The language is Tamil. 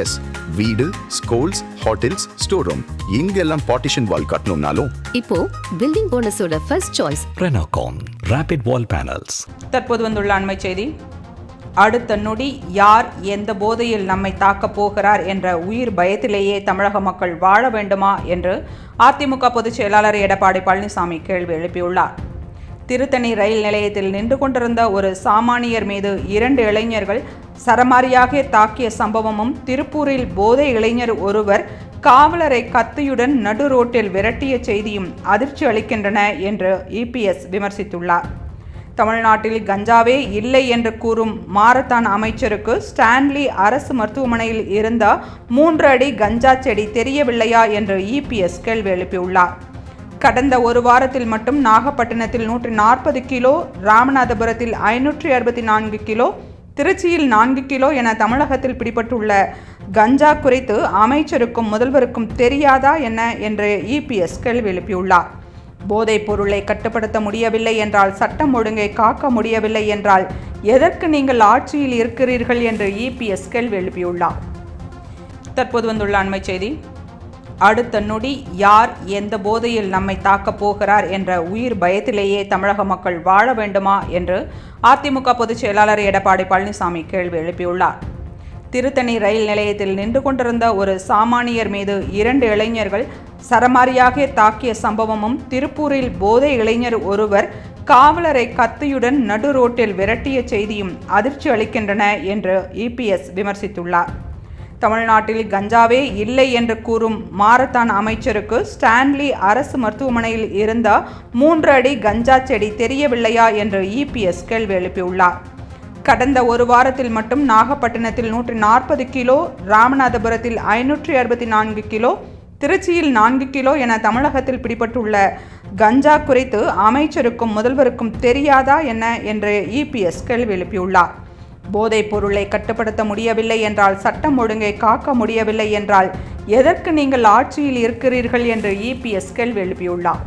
எஸ் வீடு ஸ்கூல்ஸ் ஹோட்டல்ஸ் ஸ்டோர் ரூம் இங்கெல்லாம் பார்ட்டிஷன் வால் கட்டணும்னாலும். இப்போ building போனஸோட first choice Renocon Rapid Wall Panels. தற்போது வந்துள்ள அண்மை செய்தி. அடுத்த நொடி யார் எந்த போதையில் நம்மை தாக்கப் போகிறார் என்ற உயிர் பயத்திலேயே தமிழக மக்கள் வாழ வேண்டுமா என்று அதிமுக பொதுச் செயலாளர் எடப்பாடி பழனிசாமி கேள்வி எழுப்பியுள்ளார். திருத்தணி ரயில் நிலையத்தில் நின்று கொண்டிருந்த ஒரு சாமானியர் மீது இரண்டு இளைஞர்கள் சரமாரியாக தாக்கிய சம்பவமும் திருப்பூரில் போதை இளைஞர் ஒருவர் காவலரை கத்தியுடன் நடு ரோட்டில் விரட்டிய செய்தியும் அதிர்ச்சி அளிக்கின்றன என்று இபிஎஸ் விமர்சித்துள்ளார். தமிழ்நாட்டில் கஞ்சாவே இல்லை என்று கூறும் மாரத்தான் அமைச்சருக்கு ஸ்டான்லி அரசு மருத்துவமனையில் இருந்த மூன்று அடி கஞ்சா செடி தெரியவில்லையா என்று இபிஎஸ் கேள்வி எழுப்பியுள்ளார். கடந்த ஒரு வாரத்தில் மட்டும் நாகப்பட்டினத்தில் நூற்றி நாற்பது கிலோ ராமநாதபுரத்தில் ஐநூற்றி அறுபத்தி நான்கு கிலோ திருச்சியில் நான்கு கிலோ என தமிழகத்தில் பிடிபட்டுள்ள கஞ்சா குறித்து அமைச்சருக்கும் முதல்வருக்கும் தெரியாதா என்ன என்று இபிஎஸ் கேள்வி எழுப்பியுள்ளார். போதைப் பொருளை கட்டுப்படுத்த முடியவில்லை என்றால் சட்டம் ஒழுங்கை காக்க முடியவில்லை என்றால் எதற்கு நீங்கள் ஆட்சியில் இருக்கிறீர்கள் என்று இபிஎஸ் கேள்வி எழுப்பியுள்ளார். தற்போது வந்துள்ள அண்மை செய்தி. அடுத்த நொடி யார் எந்த போதையில் நம்மை தாக்கப் போகிறார் என்ற உயிர் பயத்திலேயே தமிழக மக்கள் வாழ வேண்டுமா என்று அதிமுக பொதுச் செயலாளர் எடப்பாடி பழனிசாமி கேள்வி எழுப்பியுள்ளார். திருத்தணி ரயில் நிலையத்தில் நின்று கொண்டிருந்த ஒரு சாமானியர் மீது இரண்டு இளைஞர்கள் சரமாரியாக தாக்கிய சம்பவமும் திருப்பூரில் போதை இளைஞர் ஒருவர் காவலரை கத்தியுடன் நடு ரோட்டில் விரட்டிய செய்தியும் அதிர்ச்சி அளிக்கின்றன என்று இபிஎஸ் விமர்சித்துள்ளார். தமிழ்நாட்டில் கஞ்சாவே இல்லை என்று கூறும் மாரத்தான் அமைச்சருக்கு ஸ்டான்லி அரசு மருத்துவமனையில் இருந்த மூன்று அடி கஞ்சா செடி தெரியவில்லையா என்று இபிஎஸ் கேள்வி எழுப்பியுள்ளார். கடந்த ஒரு வாரத்தில் மட்டும் நாகப்பட்டினத்தில் நூற்றி நாற்பது கிலோ ராமநாதபுரத்தில் ஐநூற்றி அறுபத்தி நான்கு கிலோ திருச்சியில் நான்கு கிலோ என தமிழகத்தில் பிடிபட்டுள்ள கஞ்சா குறித்து அமைச்சருக்கும் முதல்வருக்கும் தெரியாதா என்ன என்று இபிஎஸ் கேள்வி எழுப்பியுள்ளார். போதைப் பொருளை கட்டுப்படுத்த முடியவில்லை என்றால் சட்டம் ஒழுங்கை காக்க முடியவில்லை என்றால் எதற்கு நீங்கள் ஆட்சியில் இருக்கிறீர்கள் என்று இபிஎஸ் கேள்வி எழுப்பியுள்ளார்.